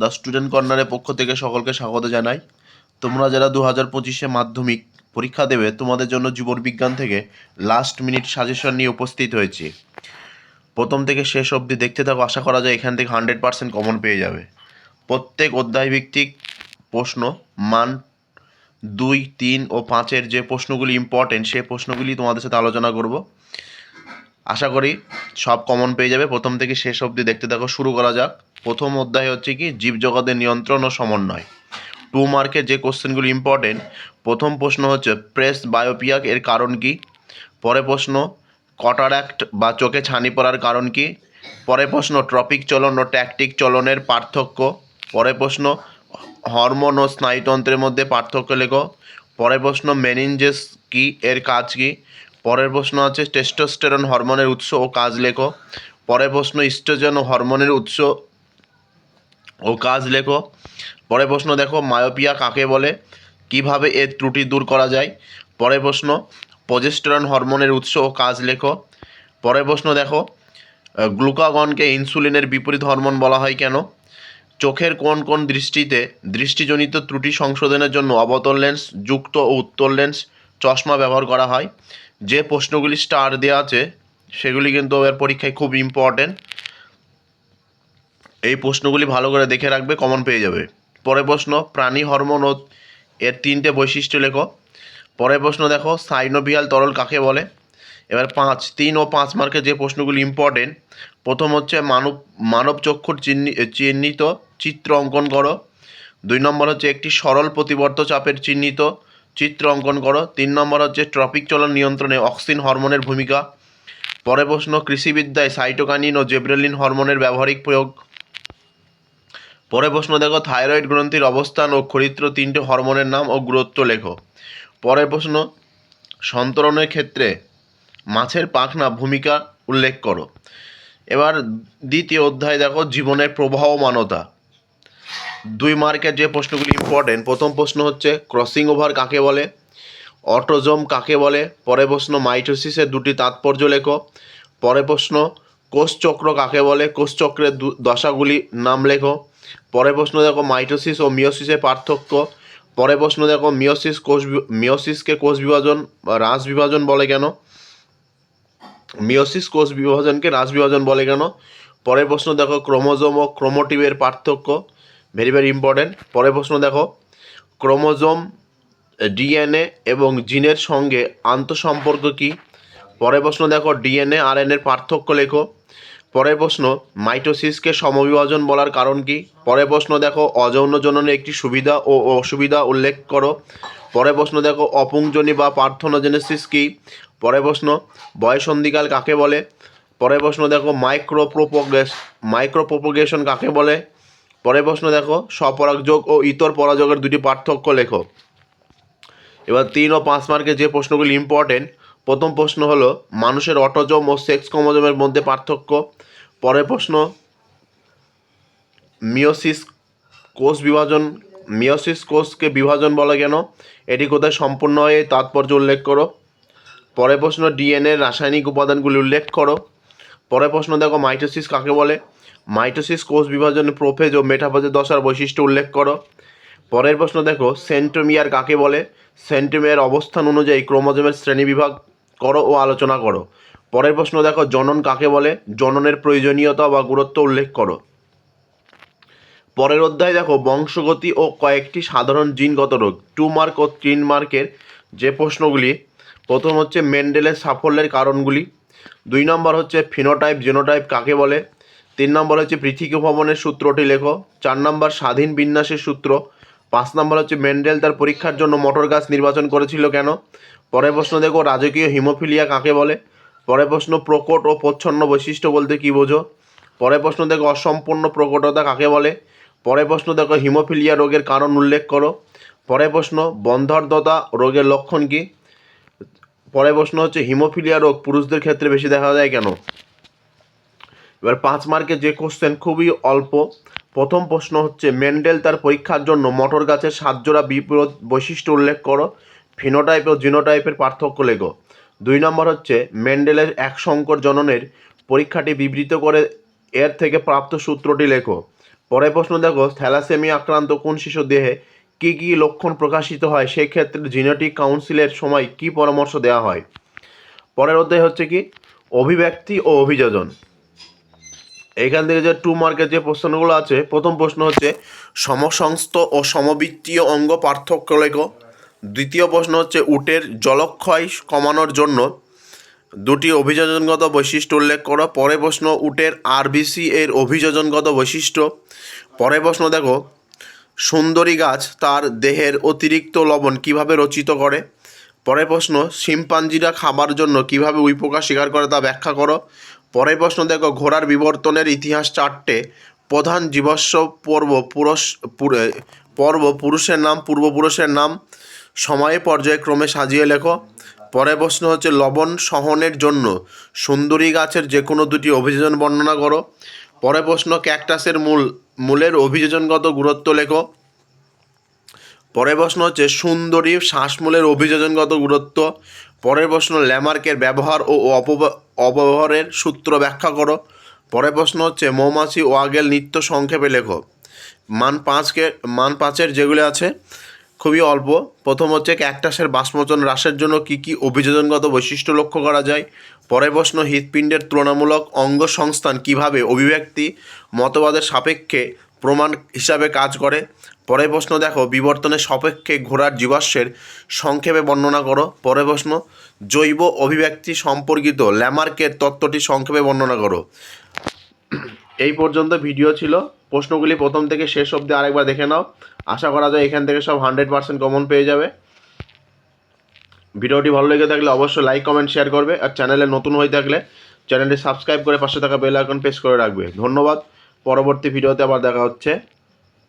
The student কর্নারের পক্ষ থেকে সকলকে স্বাগত জানাই। তোমরা যারা দু হাজার পঁচিশে মাধ্যমিক পরীক্ষা দেবে, তোমাদের জন্য জীবনবিজ্ঞান থেকে লাস্ট মিনিট সাজেশন নিয়ে উপস্থিত হয়েছি। প্রথম থেকে শেষ অবধি দেখতে থাকো, আশা করা যায় এখান থেকে হান্ড্রেড পার্সেন্ট কমন পেয়ে যাবে। প্রত্যেক অধ্যায়ভিত্তিক প্রশ্ন, মান দুই, তিন ও পাঁচের যে প্রশ্নগুলি ইম্পর্টেন্ট সেই প্রশ্নগুলি তোমাদের সাথে আলোচনা করব। আশা করি সব কমন পেয়ে যাবে। প্রথম থেকে শেষ অবধি দেখতে থাকো, শুরু করা যাক। প্রথম অধ্যায় হচ্ছে কি জীবজগতের নিয়ন্ত্রণ ও সমন্বয়। টু মার্কের যে কোশ্চেনগুলি ইম্পর্টেন্ট প্রথম প্রশ্ন হচ্ছে প্রেস বায়োপিয়াক এর কারণ কি? পরে প্রশ্ন কটারাক্ট বা চোখে ছানি পড়ার কারণ কি? পরে প্রশ্ন ট্রপিক চলন ও ট্যাকটিক চলনের পার্থক্য? পরে প্রশ্ন হরমোন ও স্নায়ুতন্ত্রের মধ্যে পার্থক্য লেখো। পরের প্রশ্ন মেনিনজেস কি, এর কাজ কি? পরের প্রশ্ন আছে টেস্টোস্টেরন হরমোনের উৎস ও কাজ লেখো। পরের প্রশ্ন ইস্ট্রোজেন ও হরমোনের উৎস ও কাজ লেখো। পরের প্রশ্ন দেখো মায়োপিয়া কাকে বলে? কীভাবে এর ত্রুটি দূর করা যায়? পরের প্রশ্ন প্রজেস্টেরন হরমোনের উৎস ও কাজ লেখো। পরের প্রশ্ন দেখো গ্লুকাগনকে ইনসুলিনের বিপরীত হরমোন বলা হয় কেন? চোখের কোন কোন দৃষ্টিতে দৃষ্টিজনিত ত্রুটি সংশোধনের জন্য অবতল লেন্স যুক্ত ও উত্তল লেন্স চশমা ব্যবহার করা হয়? যে প্রশ্নগুলি স্টার দেওয়া আছে, সেগুলি কিন্তু এর পরীক্ষায় খুব ইম্পর্টেন্ট এই প্রশ্নগুলি ভালো করে দেখে রাখবে কমন পেয়ে যাবে। পরের প্রশ্ন, প্রাণী হরমোন ও এর তিনটে বৈশিষ্ট্য লেখো। পরের প্রশ্ন দেখো সাইনোভিয়াল তরল কাকে বলে? এবার পাঁচ, তিন ও পাঁচ মার্কের যে প্রশ্নগুলি ইম্পর্টেন্ট প্রথম হচ্ছে মানব মানব চক্ষুর চিহ্নি, চিহ্নিত চিত্র অঙ্কন করো। দুই নম্বর হচ্ছে একটি সরল প্রতিবর্ত চাপের চিহ্নিত চিত্র অঙ্কন করো। তিন নম্বর হচ্ছে ট্রপিক চলন নিয়ন্ত্রণে অক্সিন হরমোনের ভূমিকা। পরে প্রশ্ন, কৃষিবিদ্যায় সাইটোকানিন ও জেব্রেলিন হরমোনের ব্যবহারিক প্রয়োগ। পরে প্রশ্ন দেখো, থাইরয়েড গ্রন্থির অবস্থান ও খরিত্র তিনটে হরমোনের নাম ও গুরুত্ব লেখো। পরের প্রশ্ন, সন্তরণের ক্ষেত্রে মাছের পাখনা ভূমিকা উল্লেখ করো। এবার দ্বিতীয় অধ্যায় দেখো, জীবনের প্রবাহমানতা। দুই মার্কের যে প্রশ্নগুলি ইম্পর্টেন্ট প্রথম প্রশ্ন হচ্ছে ক্রসিং ওভার কাকে বলে? অটোজম কাকে বলে? পরে প্রশ্ন মাইটোসিসের দুটি তাৎপর্য লেখো। পরে প্রশ্ন কোষচক্র কাকে বলে? কোষচক্রের দশাগুলি নাম লেখো। পরে প্রশ্ন দেখো মাইটোসিস ও মিওসিসের পার্থক্য। পরে প্রশ্ন দেখো মিওসিস কোষ মিওসিসকে কোষ বিভাজন রাস বিভাজন বলে কেন? মিওসিস কোষ বিভাজনকে রাস বিভাজন বলে কেন? পরের প্রশ্ন দেখো, ক্রোমোজোম ও ক্রোমোটিভের পার্থক্য। ভেরি ভেরি ইম্পর্টেন্ট পরের প্রশ্ন দেখো। ক্রোমোজোম ডিএনএ এবং জিনের সঙ্গে আন্তঃসম্পর্ক কী? পরের প্রশ্ন দেখো, ডিএনএ আর এর পার্থক্য লেখো। পরের প্রশ্ন, মাইটোসিসকে সমবিভাজন বলার কারণ কি? পরের প্রশ্ন দেখো, অযৌন জননের একটি সুবিধা ও অসুবিধা উল্লেখ করো। পরের প্রশ্ন দেখো, অপুংজনী বা পার্থনোজেনেসিস কি? পরের প্রশ্ন, বয়সন্ধিকাল কাকে বলে? পরের প্রশ্ন দেখো মাইক্রো প্রোপোগেশ মাইক্রো প্রোপোগেশন কাকে বলে? পরের প্রশ্ন দেখো স্বপরাগযোগ ও ইতর পরাযোগের দুটি পার্থক্য লেখো। এবার তিন ও পাঁচ মার্কে যে প্রশ্নগুলি ইম্পর্টেন্ট প্রথম প্রশ্ন হলো, মানুষের অটোজম ও সেক্স ক্রোমোজোমের মধ্যে পার্থক্য। পরের প্রশ্ন মিওসিস কোষ বিভাজন মিওসিস কোষকে বিভাজন বলে কেন? এটি কোথায় সম্পূর্ণ হয় তাৎপর্য উল্লেখ করো। পরের প্রশ্ন, ডিএনএ রাসায়নিক উপাদানগুলি উল্লেখ করো। পরের প্রশ্ন দেখো, মাইটোসিস কাকে বলে? মাইটোসিস কোষ বিভাজনের প্রোফেজ ও মেটাফেজের দশার বৈশিষ্ট্য উল্লেখ করো। পরের প্রশ্ন দেখো, সেন্ট্রোমিয়ার কাকে বলে? সেন্ট্রোমিয়ার অবস্থান অনুযায়ী ক্রোমোজোমের শ্রেণীবিভাগ করো ও আলোচনা করো। পরের প্রশ্ন দেখো, জনন কাকে বলে? জননের প্রয়োজনীয়তা বা গুরুত্ব উল্লেখ করো। পরের অধ্যায় দেখো, বংশগতি ও কয়েকটি সাধারণ জিনগত রোগ। টু মার্ক ও তিন মার্কের যে প্রশ্নগুলি, প্রথম হচ্ছে মেন্ডেলের সাফল্যের কারণগুলি। দুই নম্বর হচ্ছে ফিনোটাইপ, জেনোটাইপ কাকে বলে? তিন নম্বর হচ্ছে পৃথিবী ভ্রমণের সূত্রটি লেখো। চার নম্বর স্বাধীন বিন্যাসের সূত্র। পাঁচ নম্বর হচ্ছে মেন্ডেল তার পরীক্ষার জন্য মটর গাছ নির্বাচন করেছিল কেন? পরের প্রশ্ন দেখো, রাজকীয় হিমোফিলিয়া কাকে বলে? পরের প্রশ্ন, প্রকট ও প্রচ্ছন্ন বৈশিষ্ট্য বলতে কী বোঝো? পরের প্রশ্ন দেখো, অসম্পূর্ণ প্রকটতা কাকে বলে? পরের প্রশ্ন দেখো, হিমোফিলিয়া রোগের কারণ উল্লেখ করো। পরের প্রশ্ন বন্ধার্ধতা রোগের লক্ষণ কী? পরের প্রশ্ন হচ্ছে, হিমোফিলিয়া রোগ পুরুষদের ক্ষেত্রে বেশি দেখা যায় কেন? এবার পাঁচ মার্কে যে কোশ্চেন খুবই অল্প। প্রথম প্রশ্ন হচ্ছে, মেন্ডেল তার পরীক্ষার জন্য মটর গাছের সাতজোড়া বিপরীত বৈশিষ্ট্য উল্লেখ করো। ফিনোটাইপ ও জিনোটাইপের পার্থক্য লেখো। দুই নম্বর হচ্ছে, মেন্ডেলের এক সংকর জননের পরীক্ষাটি বিবৃত করে এর থেকে প্রাপ্ত সূত্রটি লেখো। পরের প্রশ্ন দেখো থ্যালাসেমিয়া আক্রান্ত কোন শিশু দেহে কী কী লক্ষণ প্রকাশিত হয়? সেক্ষেত্রে জিনেটিক কাউন্সিলের সময় কী পরামর্শ দেওয়া হয়? পরের অধ্যায় হচ্ছে কি, অভিব্যক্তি ও অভিযোজন। এইখান থেকে যে টু মার্কের যে প্রশ্নগুলো আছে, প্রথম প্রশ্ন হচ্ছে, সমসংস্থ ও সমবৃত্তীয় অঙ্গ পার্থক্য লেখ। দ্বিতীয় প্রশ্ন হচ্ছে, উটের জলক্ষয় কমানোর জন্য দুটি অভিযোজনগত বৈশিষ্ট্য উল্লেখ করো। পরে প্রশ্ন, উটের আরবিসি এর অভিযোজনগত বৈশিষ্ট্য। পরে প্রশ্ন দেখো, সুন্দরী গাছ তার দেহের অতিরিক্ত লবণ কীভাবে রচিত করে? পরের প্রশ্ন, শিম্পাঞ্জিরা খাবার জন্য কীভাবে উইপোকা শিকার করে তা ব্যাখ্যা করো। পরের প্রশ্ন দেখো, ঘোড়ার বিবর্তনের ইতিহাস চারটে। প্রধান জীবস্ব পর্ব পুরুষ পুর- পর্ব পুরুষের নাম পূর্বপুরুষের নাম, সময়ে পর্যায়ক্রমে সাজিয়ে লেখো। পরের প্রশ্ন হচ্ছে, লবণ সহনের জন্য সুন্দরী গাছের যে কোনো দুটি অভিযোজন বর্ণনা করো। পরের প্রশ্ন, ক্যাকটাসের মূল, মূলের অভিযোজনগত গুরুত্ব লেখো। পরের প্রশ্ন হচ্ছে, সুন্দরী শ্বাসমূলের অভিযোজনগত গুরুত্ব। পরের প্রশ্ন, ল্যামার্কের ব্যবহার ও অপব্য- অপব্যবহারের সূত্র ব্যাখ্যা করো। পরের প্রশ্ন হচ্ছে, মৌমাছি ওয়াগেল নিত্য সংক্ষেপে লেখো। মান পাঁচকে, মান পাঁচের যেগুলো আছে, খুবই অল্প। প্রথম হচ্ছে ক্যাকটাসের বাষ্পমোচন হ্রাসের জন্য কী কী অভিযোজনগত বৈশিষ্ট্য লক্ষ্য করা যায়? পরের প্রশ্ন, হৃৎপিণ্ডের তুলনামূলক অঙ্গ সংস্থান কীভাবে অভিব্যক্তি মতবাদের সাপেক্ষে প্রমাণ হিসাবে কাজ করে? পরের প্রশ্ন দেখো, বিবর্তনের সাপেক্ষে ঘোড়ার জীবাশ্মের সংক্ষেপে বর্ণনা করো। পরের প্রশ্ন, জৈব অভিব্যক্তি সম্পর্কিত ল্যামার্কের তত্ত্বটি সংক্ষেপে বর্ণনা করো। এই পর্যন্ত ভিডিও ছিল। প্রশ্নগুলি প্রথম থেকে শেষ অবধি আরেকবার দেখে নাও। আশা করা যায় এখান থেকে সব হান্ড্রেড পার্সেন্ট কমন পেয়ে যাবে। ভিডিওটি ভালো লেগে থাকলে অবশ্যই লাইক, কমেন্ট, শেয়ার করবে আর চ্যানেলে নতুন হয়ে থাকলে চ্যানেলটি সাবস্ক্রাইব করে পাশে থাকা বেল আইকন প্রেস করে রাখবে। ধন্যবাদ। পরবর্তী ভিডিওতে আবার দেখা হচ্ছে।